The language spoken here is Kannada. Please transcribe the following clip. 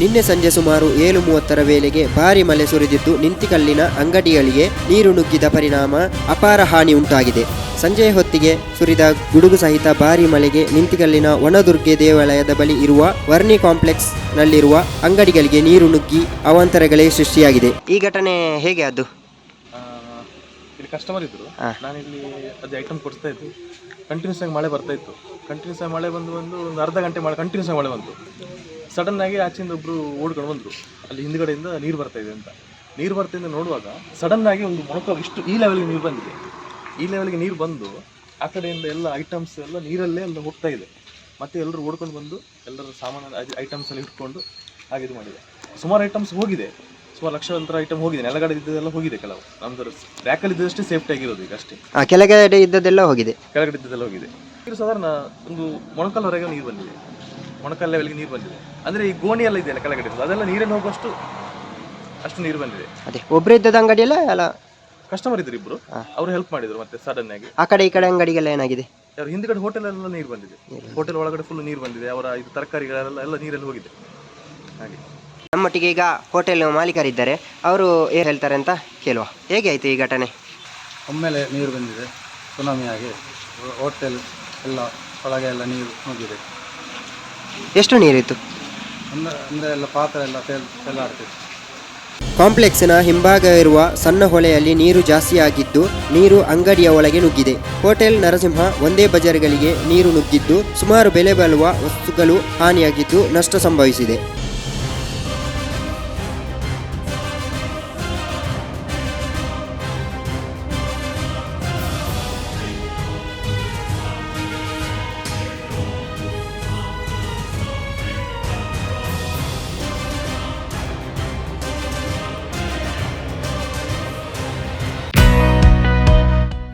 ನಿನ್ನೆ ಸಂಜೆ ಸುಮಾರು ಏಳು ಮೂವತ್ತರ ವೇಳೆಗೆ ಭಾರಿ ಮಳೆ ಸುರಿದಿದ್ದು ನಿಂತಿಕಲ್ಲಿನ ಅಂಗಡಿಗಳಿಗೆ ನೀರು ನುಗ್ಗಿದ ಪರಿಣಾಮ ಅಪಾರ ಹಾನಿ ಉಂಟಾಗಿದೆ. ಸಂಜೆಯ ಹೊತ್ತಿಗೆ ಸುರಿದ ಗುಡುಗು ಸಹಿತ ಭಾರಿ ಮಳೆಗೆ ನಿಂತಿಕಲ್ಲಿನ ಒಣದುರ್ಗೆ ದೇವಾಲಯದ ಬಳಿ ಇರುವ ವರ್ಣಿ ಕಾಂಪ್ಲೆಕ್ಸ್ ನಲ್ಲಿರುವ ಅಂಗಡಿಗಳಿಗೆ ನೀರು ನುಗ್ಗಿ ಅವಾಂತರಗಳೇ ಸೃಷ್ಟಿಯಾಗಿದೆ. ಈ ಘಟನೆ ಹೇಗೆ ಅದು ಇಲ್ಲಿ ಕಸ್ಟಮರ್ ಇಲ್ಲಿ ಅದೇ ಐಟಮ್ ಕೊಡ್ತಾ ಇದ್ದು. ಕಂಟಿನ್ಯೂಸ್ ಆಗಿ ಮಳೆ ಬರ್ತಾ ಇತ್ತು. ಕಂಟಿನ್ಯೂಸ್ ಆಗಿ ಮಳೆ ಬಂದು ಒಂದು ಒಂದು ಅರ್ಧ ಗಂಟೆ ಮಳೆ ಕಂಟಿನ್ಯೂಸ್ ಆಗಿ ಮಳೆ ಬಂತು. ಸಡನ್ ಆಗಿ ಆಚೆಯಿಂದ ಒಬ್ರು ಓಡ್ಕೊಂಡು ಬಂದ್ರು. ಅಲ್ಲಿ ಹಿಂದ್ಗಡೆಯಿಂದ ನೀರು ಬರ್ತಾ ಇದೆ ಅಂತ. ನೀರು ಬರ್ತಾ ಇದೆ ನೋಡುವಾಗ ಸಡನ್ ಆಗಿ ಒಂದು ಮೊಣಕ ಇಷ್ಟು ಈ ಲೆವೆಲ್ಗೆ ನೀರು ಬಂದಿದೆ. ಈ ಲೆವೆಲ್ಗೆ ನೀರು ಬಂದು ಆ ಕಡೆಯಿಂದ ಎಲ್ಲ ಐಟಮ್ಸ್ ಎಲ್ಲ ನೀರಲ್ಲೇ ಎಲ್ಲ ಹೋಗ್ತಾ ಇದೆ. ಮತ್ತೆ ಎಲ್ಲರೂ ಓಡ್ಕೊಂಡು ಬಂದು ಎಲ್ಲರ ಸಾಮಾನು ಐಟಮ್ಸ್ ಎಲ್ಲ ಇಟ್ಕೊಂಡು ಹಾಗೆ ಇದು ಮಾಡಿದೆ. ಸುಮಾರು ಐಟಮ್ಸ್ ಹೋಗಿದೆ. ಸುಮಾರು ಲಕ್ಷಾಂತರ ಐಟಮ್ ಹೋಗಿದೆ. ನೆಲಗಡೆ ಇದ್ದದೆಲ್ಲ ಹೋಗಿದೆ ಕೆಲವು. ನಮ್ದು ರ್ಯಾಕಲ್ಲಿ ಇದ್ದಷ್ಟೇ ಸೇಫ್ಟಿ ಆಗಿರೋದು ಈಗ ಅಷ್ಟೇ. ಆ, ಕೆಳಗಡೆ ಇದ್ದದೆಲ್ಲ ಹೋಗಿದೆ. ಕೆಳಗಡೆ ಇದ್ದದೆಲ್ಲ ಹೋಗಿದೆ. ಇದು ಸಾಧಾರಣ ಒಂದು ಮೊಣಕಲ್ವರೆಗೆ ನೀರು ಬಂದಿದೆ. ಮೊಣಕಾಲ್ ಲೆವೆಲ್ಗೆ ನೀರು ಬಂದಿದೆ. ಅಂದರೆ ಈ ಗೋಣಿ ಎಲ್ಲ ಇದೆಯಲ್ಲ ಕೆಳಗಡೆ ಇರೋದು ಅದೆಲ್ಲ ನೀರಲ್ಲಿ ಹೋಗುವಷ್ಟು ಅಷ್ಟು ನೀರು ಬಂದಿದೆ. ಅದೇ ಒಬ್ಬರು ಇದ್ದದ ಅಂಗಡಿಯಲ್ಲ ಅಲ್ಲ ಕಸ್ಟಮರ್ ಇದ್ರು ಇಬ್ರು. ಅವರು ಹೆಲ್ಪ್ ಮಾಡಿದ್ರು ಮತ್ತೆ ಸಡನ್ ಆಗಿ. ಆ ಕಡೆ ಈ ಕಡೆ ಅಂಗಡಿಗೆಲ್ಲ ಏನಾಗಿದೆ? ಅವ್ರ ಹಿಂದ್ಗಡೆ ಹೋಟೆಲ್ ಎಲ್ಲ ನೀರು ಬಂದಿದೆ. ಹೋಟೆಲ್ ಒಳಗಡೆ ಫುಲ್ ನೀರು ಬಂದಿದೆ. ಅವರ ಇದು ತರಕಾರಿಗಳೆಲ್ಲ ಎಲ್ಲ ನೀರಲ್ಲಿ ಹೋಗಿದೆ. ಹಾಗೆ. ನಮ್ಮೊಟ್ಟಿಗೆ ಈಗ ಹೋಟೆಲ್ ಮಾಲೀಕರಿದ್ದಾರೆ. ಅವರು ಏನು ಹೇಳ್ತಾರೆ ಅಂತ ಕೇಳುವ. ಹೇಗೆ ಆಯಿತು ಈ ಘಟನೆ? ಒಮ್ಮೆಲೆ ನೀರು ಬಂದಿದೆ. ಸುನಾಮಿ ಆಗಿ ಹೋಟೆಲ್ ಎಲ್ಲ ಒಳಗೆ ಎಲ್ಲ ನೀರು ನುಗ್ಗಿದೆ ಎಷ್ಟು ನೀರಿತ್ತು ಅಂದರೆ ಅಂದರೆ ಎಲ್ಲ ಪಾತ್ರೆ ಎಲ್ಲ ತೇಲ್ ತೆಲ್ಲಾಡ್ತಿತ್ತು ಕಾಂಪ್ಲೆಕ್ಸ್ನ ಹಿಂಭಾಗವಿರುವ ಸಣ್ಣ ಹೊಳೆಯಲ್ಲಿ ನೀರು ಜಾಸ್ತಿಯಾಗಿದ್ದು ನೀರು ಅಂಗಡಿಯ ಒಳಗೆ ನುಗ್ಗಿದೆ. ಹೋಟೆಲ್ ನರಸಿಂಹ ಒಂದೇ ಬಜಾರ್ಗಳಿಗೆ ನೀರು ನುಗ್ಗಿದ್ದು ಸುಮಾರು ಬೆಲೆ ಬಾಳುವ ವಸ್ತುಗಳು ಹಾನಿಯಾಗಿದ್ದು ನಷ್ಟ ಸಂಭವಿಸಿದೆ.